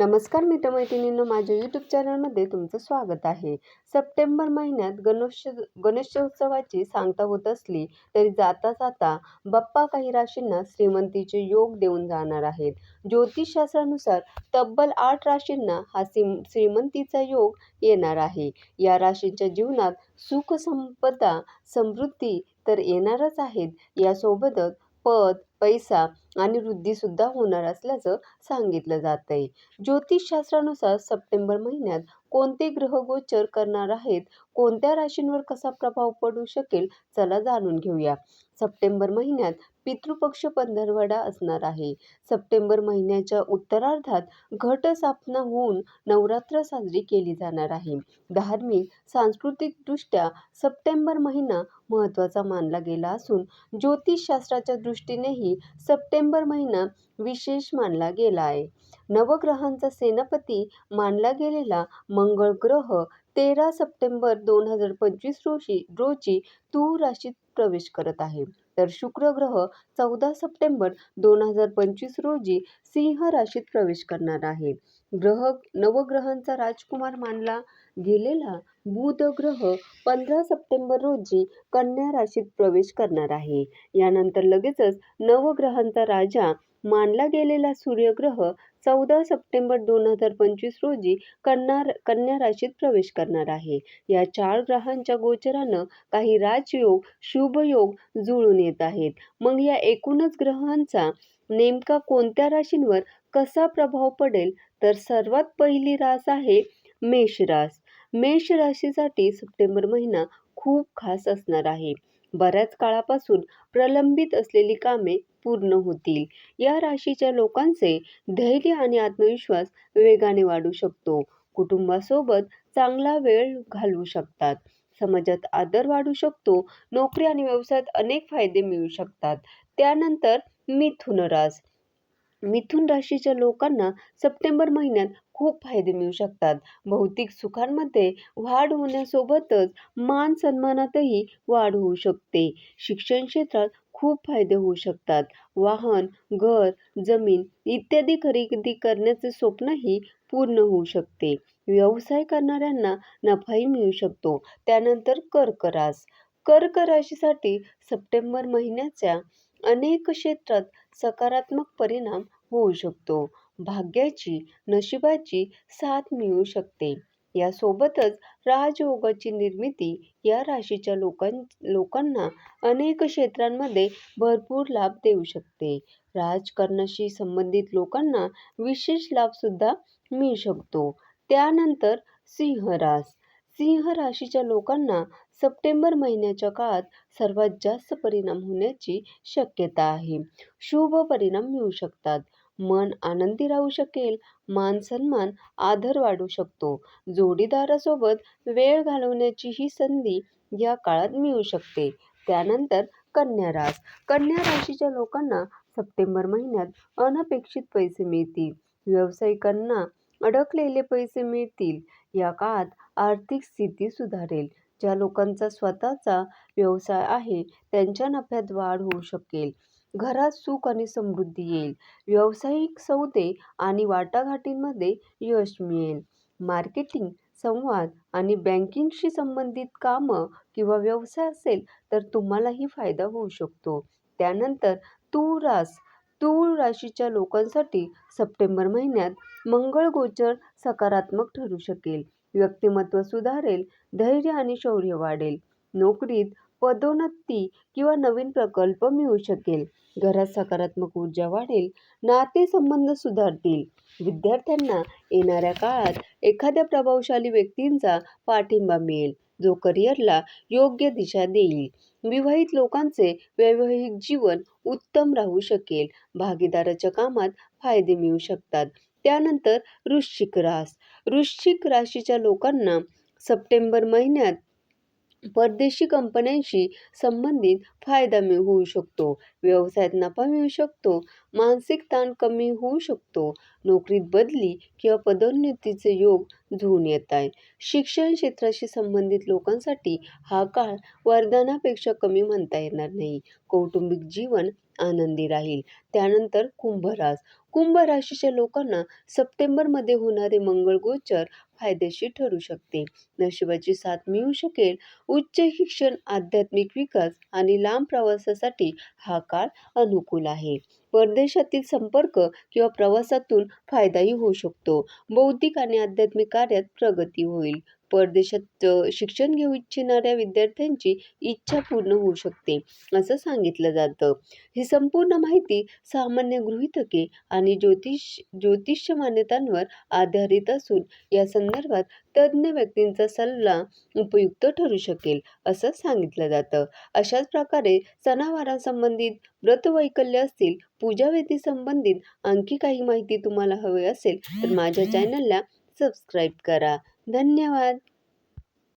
नमस्कार मित्रमैत्रिणींनो माझ्या यूट्यूब चॅनलमध्ये तुमचं स्वागत आहे. सप्टेंबर महिन्यात गणेश गणेशोत्सवाची सांगता होत असली तरी जाता जाता बाप्पा काही राशींना श्रीमंतीचे योग देऊन जाणार आहेत. ज्योतिषशास्त्रानुसार तब्बल आठ राशींना हा श्रीमंतीचा योग येणार आहे. या राशींच्या जीवनात सुख संपदा समृद्धी तर येणारच आहेत. यासोबतच पद पैसा आणि वृद्धीसुद्धा होणार असल्याचं सांगितलं जात आहे ज्योतिषशास्त्रानुसार सप्टेंबर महिन्यात कोणते ग्रह गोचर करणार आहेत कोणत्या राशींवर कसा प्रभाव पडू शकेल चला जाणून घेऊया. सप्टेंबर महिन्यात पितृपक्ष पंधरवडा असणार आहे. सप्टेंबर महिन्याच्या उत्तरार्धात घटस्थापना होऊन नवरात्र साजरी केली जाणार आहे. धार्मिक सांस्कृतिकदृष्ट्या सप्टेंबर महिना महत्त्वाचा मानला गेला असून ज्योतिषशास्त्राच्या दृष्टीनेही सप्टेंबर महिना विशेष मानला गेला आहे. नवग्रहांचा सेनापती मानला गेलेला मंगळ ग्रह तेरा सप्टेंबर दोन हजार पंचवीस रोजी रोजी तू राशीत प्रवेश करत आहे. तर शुक्र ग्रह चौदा सप्टेंबर दोन हजार पंचवीस रोजी सिंह राशीत प्रवेश करणार आहे. ग्रह नवग्रहांचा राजकुमार मानला गेलेला बुध ग्रह पंधरा सप्टेंबर रोजी कन्या राशीत प्रवेश करणार आहे. यानंतर लगेचच नवग्रहांचा राजा मानला गेलेला सूर्यग्रह चौदा सप्टेंबर दोन हजार पंचवीस रोजी कन्या कन्या राशीत प्रवेश करणार आहे. या चार ग्रहांच्या गोचरानं काही राजयोग शुभयोग जुळून येत आहेत. मग या एकूणच ग्रहांचा नेमका कोणत्या राशींवर कसा प्रभाव पडेल? तर सर्वात पहिली रास आहे मेष रास. मेष राशीसाठी सप्टेंबर महिना खूप खास असणार आहे. बऱ्याच काळापासून प्रलंबित असलेली कामे पूर्ण होतील. या राशीच्या लोकांचे धैर्य आणि आत्मविश्वास वेगाने वाढू शकतो. कुटुंबासोबत चांगला वेळ घालवू शकतात. समाजात आदर वाढू शकतो. नोकरी आणि व्यवसायात अनेक फायदे मिळू शकतात. त्यानंतर मिथुन रास मिथुन राशीच्या लोकांना सप्टेंबर महिन्यात खूप फायदे मिळू शकतात. भौतिक सुखांमध्ये वाढ होण्यासोबतच मान सन्मानातही वाढ होऊ शकते. शिक्षण क्षेत्रात खूप फायदे होऊ शकतात. वाहन घर जमीन इत्यादी खरेदी करण्याचे स्वप्नही पूर्ण होऊ शकते. व्यवसाय करणाऱ्यांना नफाही मिळू शकतो. त्यानंतर कर्क रास कर्क राशीसाठी सप्टेंबर महिन्याच्या अनेक क्षेत्रात सकारात्मक परिणाम होऊ शकतो. भाग्याची नशिबाची साथ मिळू शकते. यासोबतच राजयोगाची निर्मिती या राशीच्या लोकां लोकांना अनेक क्षेत्रांमध्ये भरपूर लाभ देऊ शकते. राजकारणाशी संबंधित लोकांना विशेष लाभसुद्धा मिळू शकतो. त्यानंतर सिंह रास. सिंह राशीच्या लोकांना सप्टेंबर महिन्याच्या काळात सर्वात जास्त परिणाम होण्याची शक्यता आहे. शुभ परिणाम मिळू शकतात. मन आनंदी राहू शकेल. मान सन्मान आदर वाढू शकतो. जोडीदारासोबत वेळ घालवण्याची ही संधी या काळात मिळू शकते. त्यानंतर कन्या रास. कन्या राशीच्या लोकांना सप्टेंबर महिन्यात अनपेक्षित पैसे मिळतील. व्यावसायिकांना अडकलेले पैसे मिळतील. या काळात आर्थिक स्थिती सुधारेल. ज्या लोकांचा स्वतःचा व्यवसाय आहे त्यांच्या नफ्यात वाढ होऊ शकेल. घरात सुख आणि समृद्धी येईल. व्यावसायिक सौदे आणि वाटाघाटींमध्ये यश मिळेल. मार्केटिंग संवाद आणि बँकिंगशी संबंधित कामं किंवा व्यवसाय असेल तर तुम्हालाही फायदा होऊ शकतो. त्यानंतर तूळ रास तूळ राशीच्या लोकांसाठी सप्टेंबर महिन्यात मंगळ गोचर सकारात्मक ठरू शकेल. व्यक्तिमत्व सुधारेल धैर्य आणि शौर्य वाढेल. नोकरीत पदोन्नती किंवा नवीन प्रकल्प मिळू शकेल. घरात सकारात्मक ऊर्जा वाढेल नातेसंबंध सुधारतील. विद्यार्थ्यांना येणाऱ्या काळात एखाद्या प्रभावशाली व्यक्तींचा पाठिंबा मिळेल जो करिअरला योग्य दिशा देईल. विवाहित लोकांचे वैवाहिक जीवन उत्तम राहू शकेल. भागीदाराच्या कामात फायदे मिळू शकतात. त्यानंतर वृश्चिक रास. वृश्चिक राशीच्या लोकांना सप्टेंबर महिन्यात परदेशी कंपन्यांशी संबंधित फायदा मिळ होऊ शकतो. व्यवसायात नफा मिळू शकतो. मानसिक ताण कमी होऊ शकतो. नोकरीत बदली किंवा पदोन्नतीचे योग जुळून येत आहे. शिक्षण क्षेत्राशी संबंधित लोकांसाठी हा काळ वरदानापेक्षा कमी म्हणता येणार नाही. कौटुंबिक जीवन आनंदी राहील. त्यानंतर कुंभ रास कुंभ राशीच्या लोकांना सप्टेंबरमध्ये होणारे मंगळगोचर फायदेशीर ठरू शकते. नशिबाची साथ मिळू शकेल. उच्च शिक्षण आध्यात्मिक विकास आणि लांब प्रवासासाठी हा काळ अनुकूल आहे. परदेशातील संपर्क किंवा प्रवासातून फायदाही होऊ शकतो. बौद्धिक आणि आध्यात्मिक कार्यात प्रगती होईल. परदेशात शिक्षण घेऊ इच्छिणाऱ्या विद्यार्थ्यांची इच्छा पूर्ण होऊ शकते असं सांगितलं जातं. ही संपूर्ण माहिती सामान्य गृहीतके आणि ज्योतिष ज्योतिष्य मान्यतांवर आधारित असून या संदर्भात तज्ज्ञ व्यक्तींचा सल्ला उपयुक्त ठरू शकेल असं सांगितलं जातं. अशाच प्रकारे सणावारांसंबंधित व्रतवैकल्य असतील पूजाविधी संबंधित आणखी काही माहिती तुम्हाला हवी असेल तर माझ्या चॅनलला सबस्क्राईब करा. धन्यवाद.